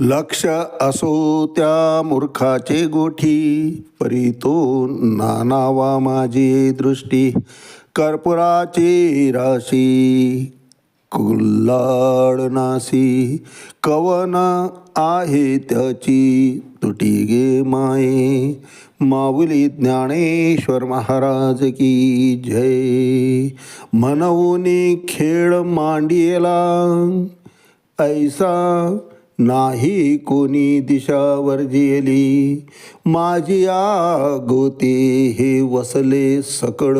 लक्ष असो त्या मूर्खाचे गोठी परी तो नानावा माझी दृष्टी. कर्पुराची राशी कुल्लाड नासी. कवन आहे त्याची तुटी गे माये. माऊली ज्ञानेश्वर महाराज की जय. मनवूनी खेळ मांडियला ऐसा नाही कोणी दिशा वर्जिली माझी आ गोते हे वसले सकळ.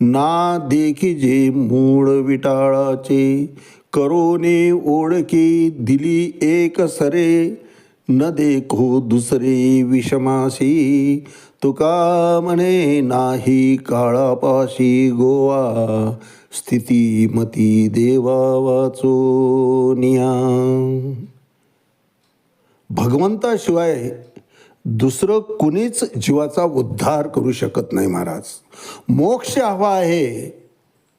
ना देखी जे मूळ विटाळाचे. करोने ओळखी दिली एक सरे. न देखो दुसरे विषमाशी तुका म्हणे नाही काळापाशी गोवा. स्थिती मती देवा वाचो निया भगवंताशिवाय दुसरं कुणीच जीवाचा उद्धार करू शकत नाही महाराज. मोक्ष हवा आहे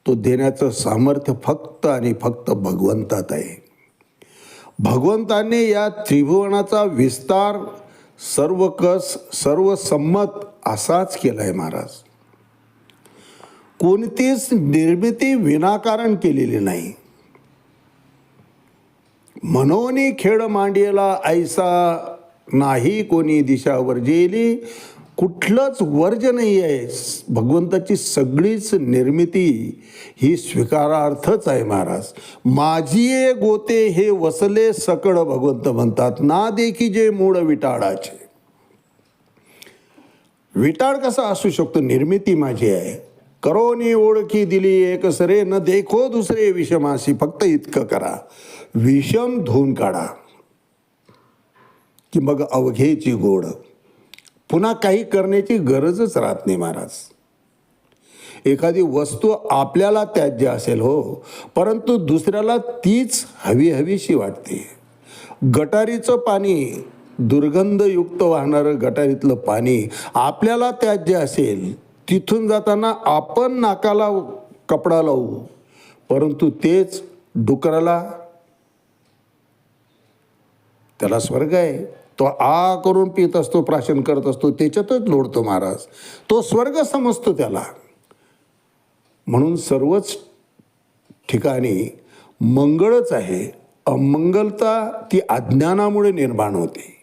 तो देण्याचं सामर्थ्य फक्त आणि फक्त भगवंतात आहे. भगवंताने या त्रिभुवनाचा विस्तार सर्व कस सर्व संमत असाच केला आहे महाराज. कोणतीच निर्मिती विनाकारण केलेली नाही. मनोनी खेळ मांडियला ऐसा नाही कोणी दिशा वर्जेली कुठलंच वर्ज नाही आहे भगवंताची सगळीच निर्मिती ही स्वीकारार्थच आहे महाराज. माझी गोते हे वसले सकळ भगवंत म्हणतात. ना देखी जे मूळ विटाळाचे विटाळ कसा असू शकतो? निर्मिती माझी आहे. करोनी ओळखी दिली एक सरे न देखो दुसरे विषमासी. फक्त इतकं करा. विषम धुवून काढा. की मग अवघेची गोड. पुन्हा काही करण्याची गरजच राहत नाही महाराज. एखादी वस्तू आपल्याला त्याज्य असेल हो परंतु दुसऱ्याला तीच हवी हवीशी वाटते. गटारीचं पाणी दुर्गंधयुक्त वाहणारं गटारीतलं पाणी आपल्याला त्याज्य असेल तिथून जाताना आपण नाकाला कपडा लावू परंतु तेच डुकराला त्याला स्वर्ग आहे. तो आ करून पित असतो प्राशन करत असतो त्याच्यातच लोडतो महाराज. तो स्वर्ग समजतो त्याला. म्हणून सर्वच ठिकाणी मंगळच आहे. अमंगलता ती अज्ञानामुळे निर्माण होते.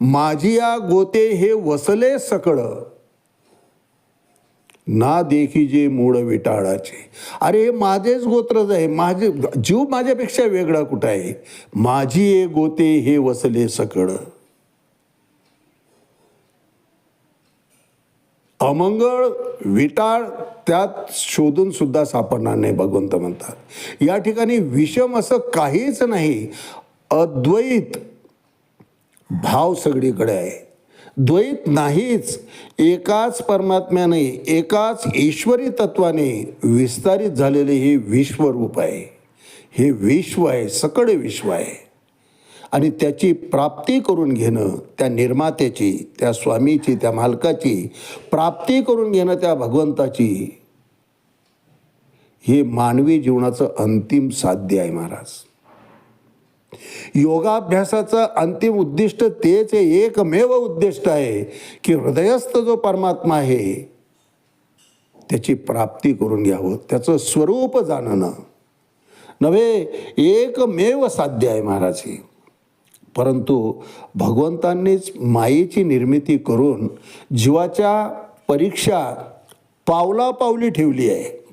माझी या गोते हे वसले सकळं. ना देखी जे मूळ विटाळाचे. अरे माझेच गोत्रच आहे माझे जीव माझ्यापेक्षा वेगळा कुठं आहे? माझी ये गोते हे वसले सकळ. अमंगळ विटाळ त्यात शोधून सुद्धा सापडणार नाही भगवंत म्हणतात. या ठिकाणी विषम असं काहीच नाही. अद्वैत भाव सगळीकडे आहे. द्वैत नाहीच एकाच परमात्म्याने एकाच ईश्वरी तत्वाने विस्तारित झालेले हे विश्वरूप आहे. हे विश्व आहे सकळ विश्व आहे. आणि त्याची प्राप्ती करून घेणं त्या निर्मात्याची त्या स्वामीची त्या मालकाची प्राप्ती करून घेणं त्या भगवंताची हे मानवी जीवनाचं अंतिम साध्य आहे महाराज. योगाभ्यासाचं अंतिम उद्दिष्ट तेच एकमेव उद्दिष्ट आहे की हृदयस्थ जो परमात्मा आहे त्याची प्राप्ती करून घ्यावं त्याचं स्वरूप जाणणं. नव्हे एकमेव साध्य आहे महाराज. हे परंतु भगवंतांनीच मायेची निर्मिती करून जीवाच्या परीक्षा पावलापावली ठेवली आहे.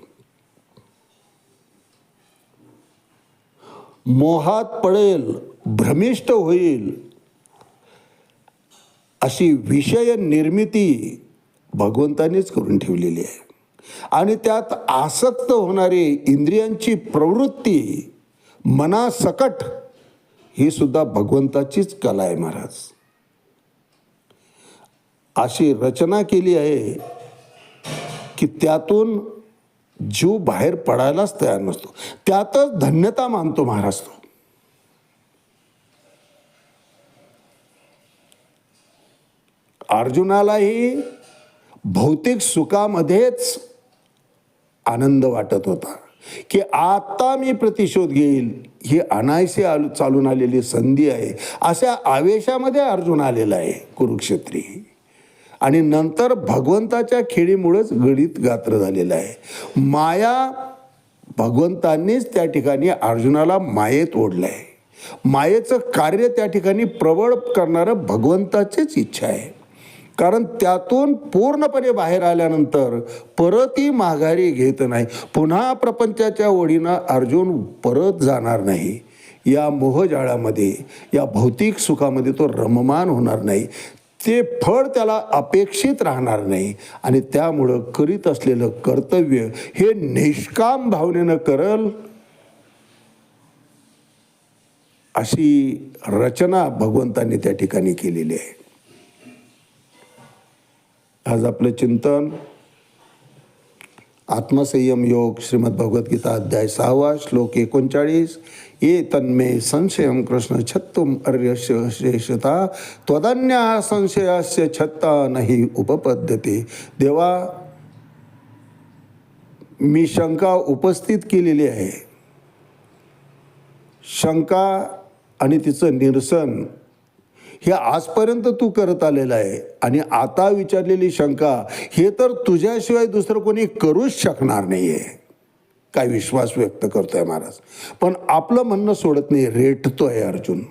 मोहात पडेल भ्रमिष्ट होईल. अशी विषय निर्मिती भगवंतानीच करून ठेवलेली आहे. आणि त्यात आसक्त होणारी इंद्रियांची प्रवृत्ती मनासकट ही सुद्धा भगवंताचीच कला आहे महाराज. अशी रचना केली आहे की त्यातून जीव बाहेर पडायलाच तयार नसतो. त्यातच धन्यता मानतो महाराज तो. अर्जुनालाही भौतिक सुखामध्येच आनंद वाटत होता की आता मी प्रतिशोध घेईल. ही अनायशी चालून आलेली संधी आहे. अशा आवेशामध्ये अर्जुन आलेला आहे कुरुक्षेत्री. आणि नंतर भगवंताच्या खेळीमुळेच गणित गात्र झालेलं आहे. माया भगवंतांनीच त्या ठिकाणी अर्जुनाला मायेत ओढलं आहे मायेचं कार्य त्या ठिकाणी प्रबळ करणारं भगवंताचीच इच्छा आहे. कारण त्यातून पूर्णपणे बाहेर आल्यानंतर परत ही माघारी घेत नाही. पुन्हा प्रपंचाच्या ओढीनं अर्जुन परत जाणार नाही. या मोहजाळामध्ये या भौतिक सुखामध्ये तो रममान होणार नाही. ते फळ त्याला अपेक्षित राहणार नाही आणि त्यामुळं करीत असलेलं कर्तव्य हे निष्काम भावनेनं करल अशी रचना भगवंतांनी त्या ठिकाणी केलेली आहे. आज आपलं चिंतन आत्मसंयम योग श्रीमद भगवद्गीता अध्याय सहावा श्लोक एकोणचाळीस. ये तन्मे संशयम कृष्ण छत्तुम अर्यस्य शेषता त्वदन्या संशयास्य छत्ता नाही उपपद्यते. देवा मी शंका उपस्थित केलेली आहे. शंका आणि तिचं निरसन हे आजपर्यंत तू करत आलेलं आहे. आणि आता विचारलेली शंका हे तर तुझ्याशिवाय दुसरं कोणी करूच शकणार नाही आहे काय विश्वास व्यक्त करतोय महाराज. पण आपलं म्हणणं सोडत नाही रेटतोय अर्जुन.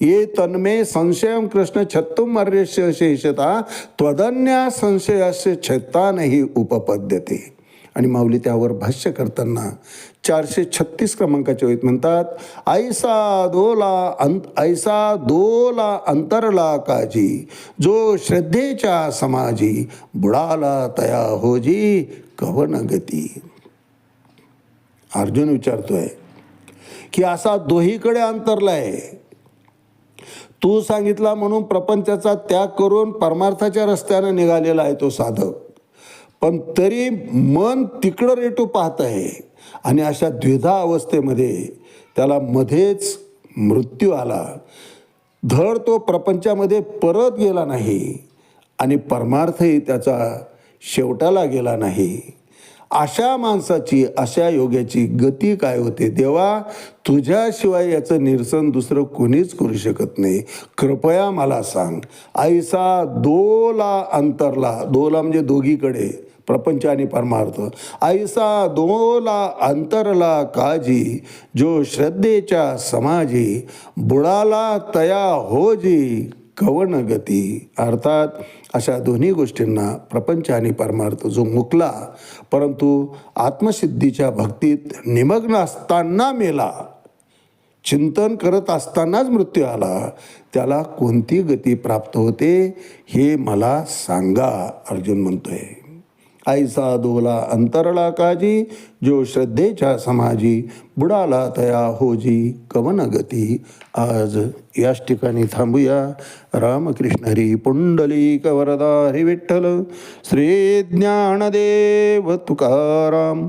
ये तन्मे संशयम कृष्ण छत्तुम अर्यस्य शेषता त्वदन्या संशयास्य छत्ता नाही उपपद्यते. आणि माऊली त्यावर भाष्य करताना चारशे छत्तीस क्रमांकाच्या होईत म्हणतात ऐसा दोला अंत ऐसा दोला अंतरला काजी जो श्रद्धेच्या समाजी बुडाला तया होजी कवन गती. अर्जुन विचारतोय की असा दोहीकडे अंतरलाय? तू सांगितला म्हणून प्रपंचाचा त्याग करून परमार्थाच्या रस्त्यानं निघालेला आहे तो साधक. पण तरी मन तिकडं रेटू पाहत आहे. आणि अशा द्विधा अवस्थेमध्ये त्याला मध्येच मृत्यू आला. धड तो प्रपंचामध्ये परत गेला नाही. आणि परमार्थही त्याचा शेवटाला गेला नाही. अशा माणसाची अशा योग्याची गती काय होते? देवा तुझ्याशिवाय याचं निरसन दुसरं कोणीच करू शकत नाही. कृपया मला सांग. ऐसा दोला अंतरला दोला म्हणजे दोघीकडे प्रपंच आणि परमार्थ. ऐसा दोला अंतरला काजी जो श्रद्धेच्या समाजी बुडाला तया होजी. कवन गती अर्थात अशा दोन्ही गोष्टींना प्रपंच आणि परमार्थ जो मुकला परंतु आत्मसिद्धीच्या भक्तीत निमग्न असताना मेला. चिंतन करत असतानाच मृत्यू आला. त्याला कोणती गती प्राप्त होते हे मला सांगा अर्जुन म्हणतोय. ऐसा दोला अंतरला काजी जो श्रद्धेच्या समाजी बुडाला तया होजी कवन गती आज याच ठिकाणी थांबूया. रामकृष्ण हरी पुंडली कवरदा हरी विठ्ठल. श्री ज्ञानदेव तुकाराम.